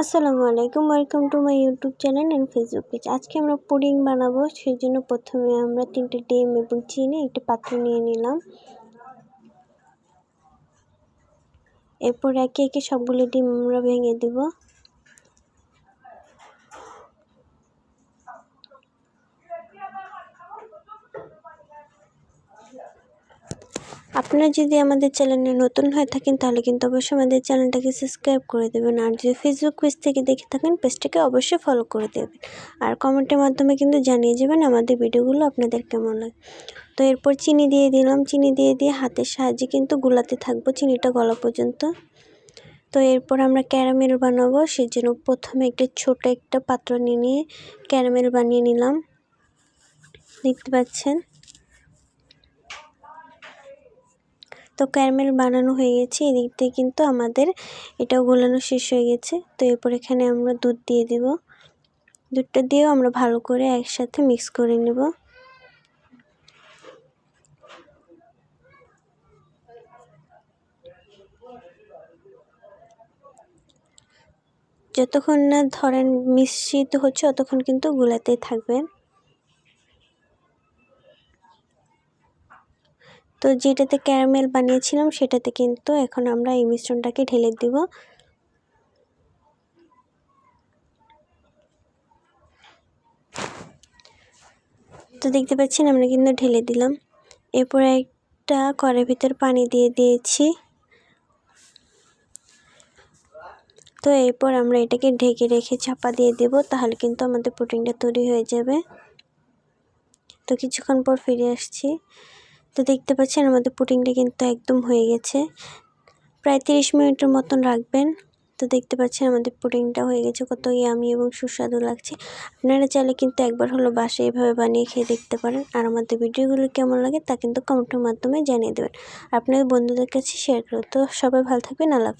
আসসালামু আলাইকুম welcome to my YouTube channel and Facebook page আজকে আমরা পুডিং বানাবো সেই জন্য প্রথমে আমরা তিনটে ডিম এবং চিনি একটি পাত্র নিয়ে নিলাম। এরপর একে একে সবগুলো ডিম আমরা ভেঙে দেব। আপনারা যদি আমাদের চ্যানেলে নতুন হয়ে থাকেন, তাহলে কিন্তু অবশ্যই আমাদের চ্যানেলটাকে সাবস্ক্রাইব করে দেবেন। আর যদি ফেসবুক পেজ থেকে দেখে থাকেন পেজটাকে অবশ্যই ফলো করে দেবেন। আর কমেন্টের মাধ্যমে কিন্তু জানিয়ে যাবেন আমাদের ভিডিওগুলো আপনাদের কেমন লাগে। তো এরপর চিনি দিয়ে দিলাম। চিনি দিয়ে দিয়ে হাতের সাহায্যে কিন্তু গুলাতে থাকব চিনিটা গলা পর্যন্ত। তো এরপর আমরা ক্যারামেল বানাবো। সেই জন্য প্রথমে একটা ছোট একটা পাত্র নিয়ে নিয়ে ক্যারামেল বানিয়ে নিলাম। দেখতে পাচ্ছেন? তো ক্যারামেল বানানো হয়ে গেছে। এদিক দিয়ে কিন্তু আমাদের এটাও গোলানো শেষ হয়ে গেছে। তো এরপর এখানে আমরা দুধ দিয়ে দেব। দুধটা দিয়েও আমরা ভালো করে একসাথে মিক্স করে নেব। যতক্ষণ না ধরেন মিশ্রিত হচ্ছে, ততক্ষণ কিন্তু গুলাতেই থাকবেন তো যেটাতে ক্যারামেল বানিয়েছিলাম, সেটাতে কিন্তু এখন আমরা এই মিশ্রণটাকে ঢেলে দিব। তো দেখতে পাচ্ছেন, আমরা কিন্তু ঢেলে দিলাম। এরপর একটা কড়াইয়ের ভিতর পানি দিয়ে দিয়েছি। তো এরপর আমরা এটাকে ঢেকে রেখে চাপা দিয়ে দেব, তাহলে কিন্তু আমাদের প্রোটিনটা তৈরি হয়ে যাবে। তো কিছুক্ষণ পর ফিরে আসছি। তো দেখতে পাচ্ছেন আমাদের পুটিংটা কিন্তু একদম হয়ে গেছে। প্রায় তিরিশ মিনিটের মতন রাখবেন। তো দেখতে পাচ্ছেন আমাদের পুটিংটা হয়ে গেছে, কত ইয়ামি এবং সুস্বাদু লাগছে। আপনারা চাইলে কিন্তু একবার হলো বাসে এভাবে বানিয়ে খেয়ে দেখতে পারেন। আর আমাদের ভিডিওগুলো কেমন লাগে তা কিন্তু কমেন্টের মাধ্যমে জানিয়ে দেবেন। আপনাদের বন্ধুদের কাছে শেয়ার করো তো সবাই ভালো থাকবেন, আল্লাহ